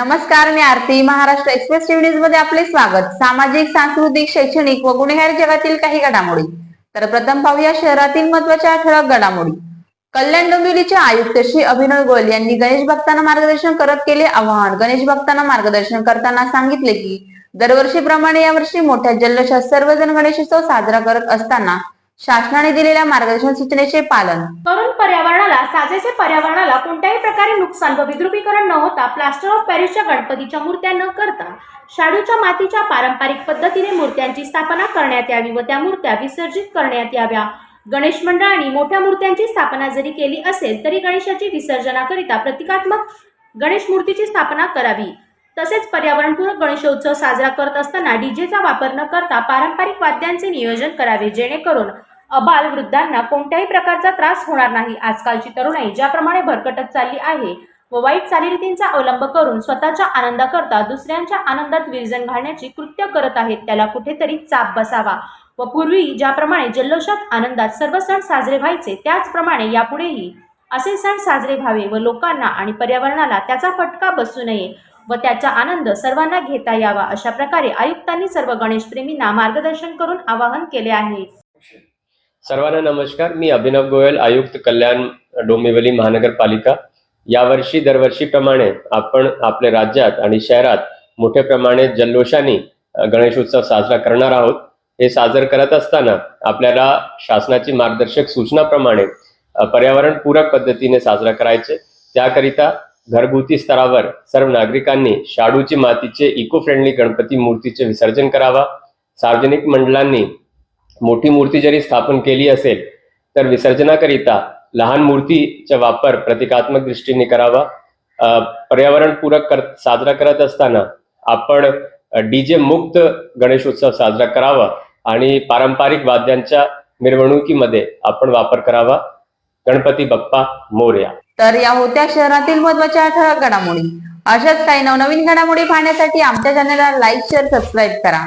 नमस्कार मी Aarti. Maharashtra express TV न्यूजमध्ये आपले स्वागत. सामाजिक सांस्कृतिक शैक्षणिक व गुन्हेगार जगातील काही घडामोडी. तर प्रथम पाहूया शहरातील महत्त्वाच्या ठळक घडामोडी. कल्याण डोंबिवलीचे आयुक्त श्री अभिनव गोयल यांनी गणेश भक्तांना मार्गदर्शन करत केले आवाहन. गणेश भक्तांना मार्गदर्शन करताना सांगितले की दरवर्षीप्रमाणे यावर्षी मोठ्या जल्लोषात सर्वजण गणेशोत्सव साजरा करत असताना शासनाने दिलेल्या मार्गदर्शन सूचनेचे पालन. करून पर्यावरणाला साजेचे पर्यावरणाला कोणत्या होणारे नुकसान व विद्रुपीकरण न होता प्लास्टर ऑफ पॅरिसच्या गणपतीच्या मूर्त्या न करता शाडूच्या मातीच्या पारंपरिक पद्धतीने मूर्त्यांची स्थापना करण्यात यावी व त्या मूर्त्या विसर्जित करण्यात याव्या. गणेश मंडळाने मोठ्या मूर्त्यांची स्थापना जरी केली असेल तरी गणेशाची विसर्जनाकरिता प्रतिकात्मक गणेश मूर्तीची स्थापना करावी. तसेच पर्यावरणपूरक गणेशोत्सव साजरा करत असताना डीजेचा वापर न करता पारंपरिक वाद्यांचे नियोजन करावे जेणेकरून अबाल वृद्धांना कोणत्याही प्रकारचा त्रास होणार नाही. आजकालची तरुणाई ज्याप्रमाणे भरकटत चालली आहे व वाईट चालीरीतींचा अवलंब करून स्वतःच्या आनंदाकरता दुसऱ्यांच्या आनंदात विरजन घालण्याची कृत्य करत आहेत त्याला कुठेतरी चाप बसावा. व पूर्वी ज्याप्रमाणे जल्लोषात आनंदात सर्व सण साजरे व्हायचे त्याचप्रमाणे यापुढेही असे सण साजरे व्हावे व लोकांना आणि पर्यावरणाला त्याचा फटका बसू नये व त्याचा आनंद सर्वांना घेता यावा अशा प्रकारे आयुक्तांनी सर्व गणेशप्रेमींना मार्गदर्शन करून आवाहन केले आहे. सर्वांना नमस्कार. मी अभिनव गोयल आयुक्त कल्याण डोंबिवली महानगरपालिका. यावर्षी दरवर्षीप्रमाणे आपण आपल्या राज्यात आणि शहरात मोठ्या प्रमाणात जल्लोषाने गणेशोत्सव साजरा करणार आहोत. हे साजर करत असताना आपल्याला शासनाची मार्गदर्शक सूचनाप्रमाणे पर्यावरणपूरक पद्धतीने साजरा करायचे. त्याकरिता घरगुती स्तरावर सर्व नागरिकांनी शाडूची मातीचे इको फ्रेंडली गणपती मूर्तीचे विसर्जन करावा. सार्वजनिक मंडळांनी मोठी मूर्ती जरी स्थापन केली असेल तर विसर्जनाकरिता लहान मूर्तीचा वापर प्रतिकात्मक दृष्टीने करावा. पर्यावरणपूरक कर साजरा करत असताना आपण डीजे मुक्त गणेशोत्सव साजरा करावा आणि पारंपरिक वाद्यांच्या मिरवणुकीमध्ये आपण वापर करावा. गणपती बाप्पा मोर्या. तर या होत्या शहरातील महत्त्वाच्या ठळक घडामोडी. अशाच काही नवनवीन घडामोडी पाहण्यासाठी आमच्या चॅनलला लाईक शेअर सबस्क्राईब करा.